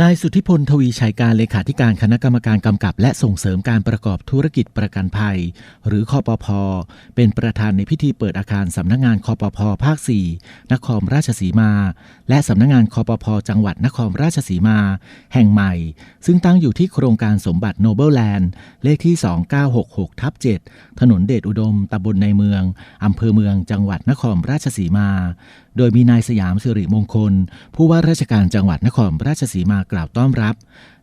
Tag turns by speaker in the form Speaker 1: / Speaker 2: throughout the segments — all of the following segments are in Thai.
Speaker 1: นายสุทธิพลทวีชัยการเลขาธิการคณะกรรมการกำกับ และส่งเสริมการประกอบธุรกิจประกันภัย หรือคอปพเป็นประธานในพิธีเปิดอาคารสำนักงานคอปพภาค 4 นครราชสีมา และสำนักงานคอปพจังหวัดนครราชสีมา แห่งใหม่ ซึ่งตั้งอยู่ที่โครงการสมบัติโนเบิลแลนด์ เลขที่ 2966ทับ7ถนนเดชอุดมตำบลในเมืองอำเภอเมืองจังหวัดนครราชสีมา โดยมีนายสยามสิริมงคล ผู้ว่าราชการจังหวัดนครราชสีมากล่าวต้อนรับ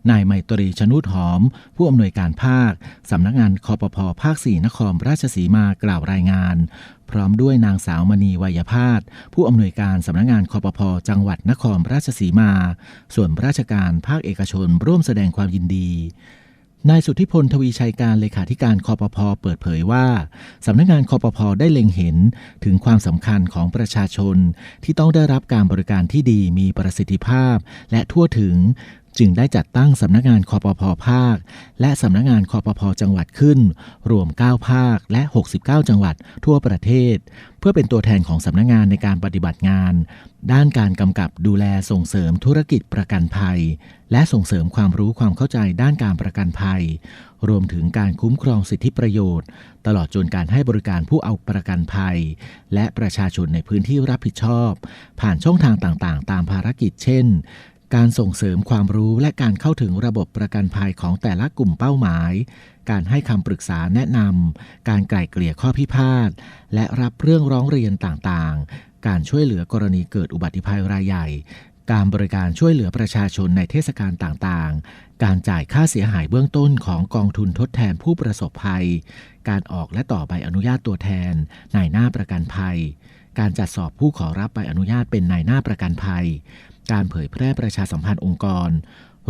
Speaker 1: นายไมตรีชนุดหอม ผู้อำนวยการภาค สำนักงานคอปพภาคสี่นครราชสีมากล่าวรายงาน พร้อมด้วยนางสาวมณีวัยพาสผู้อำนวยการสำนักงานคอปพจังหวัดนครราชสีมา ส่วนราชการภาคเอกชนร่วมแสดงความยินดี นายสุทธิพลทวีชัยการเลขาธิการคอปพเปิดเผยว่า สำนักงานคอปพได้เล็งเห็นถึงความสำคัญของประชาชน ที่ต้องได้รับการบริการที่ดีมีประสิทธิภาพ และทั่วถึง จึงได้จัดตั้งสำนักงานคอปพภาค และสำนักงานคอปพจังหวัดขึ้น รวม 9 ภาคและ 69 จังหวัดทั่วประเทศ เพื่อเป็นตัวแทนของสำนักงานในการปฏิบัติงาน ด้านการกำกับดูแลส่งเสริมธุรกิจประกันภัย และส่งเสริมความรู้ความเข้าใจด้านการประกันภัย รวมถึงการคุ้มครองสิทธิประโยชน์ ตลอดจนการให้บริการผู้เอาประกันภัย และประชาชนในพื้นที่รับผิดชอบ ผ่านช่องทางต่างๆ ตามภารกิจเช่น การส่งเสริมความรู้และการเข้าถึงระบบประกันภัยของแต่ละกลุ่มเป้าหมาย การให้คำปรึกษาแนะนำ การไกล่เกลี่ยข้อพิพาท และรับเรื่องร้องเรียนต่างๆ การช่วยเหลือกรณีเกิดอุบัติภัยรายใหญ่ การบริการช่วยเหลือประชาชนในเทศกาลต่างๆ การจ่ายค่าเสียหายเบื้องต้นของกองทุนทดแทนผู้ประสบภัย การออกและต่อใบอนุญาตตัวแทนนายหน้าประกันภัยการจัดสอบผู้ขอรับใบอนุญาตเป็นนายหน้าประกันภัย การเผยแพร่ประชาสัมพันธ์องค์กร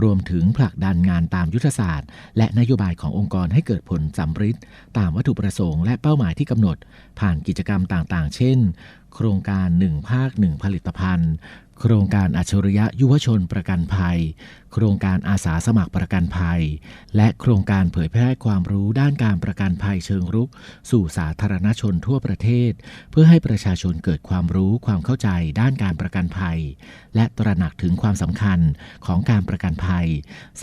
Speaker 1: รวมถึงผลักดันงานตามยุทธศาสตร์ และนโยบายขององค์กรให้เกิดผลสำฤทธิ์ตามวัตถุประสงค์และเป้าหมายที่กำหนด ผ่านกิจกรรมต่างๆ เช่น โครงการ 1 ภาค 1 ผลิตภัณฑ์ โครงการอัจฉริยะยุวชนประกันภัย โครงการอาสาสมัครประกันภัย และโครงการเผยแพร่ความรู้ด้านการประกันภัยเชิงรุก สู่สาธารณชนทั่วประเทศ เพื่อให้ประชาชนเกิดความรู้ความเข้าใจด้านการประกันภัย และตระหนักถึงความสำคัญของการประกันภัย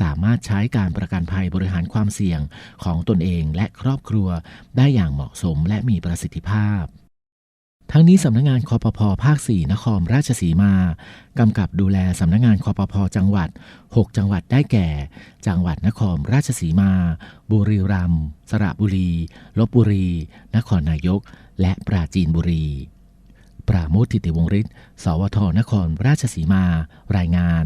Speaker 1: สามารถใช้การประกันภัยบริหารความเสี่ยงของตนเองและครอบครัวได้อย่างเหมาะสมและมีประสิทธิภาพทั้งนี้สำนักงานคอปพภาค 4 นครราชสีมากำกับดูแลสำนักงานคอปพจังหวัด 6 จังหวัดได้แก่ จังหวัดนครราชสีมา บุรีรัมย์สระบุรี ลบบุรี นครนายก และปราจีนบุรี ปราโมทธิติวงฤทธิ์สวทนครราชสีมา รายงาน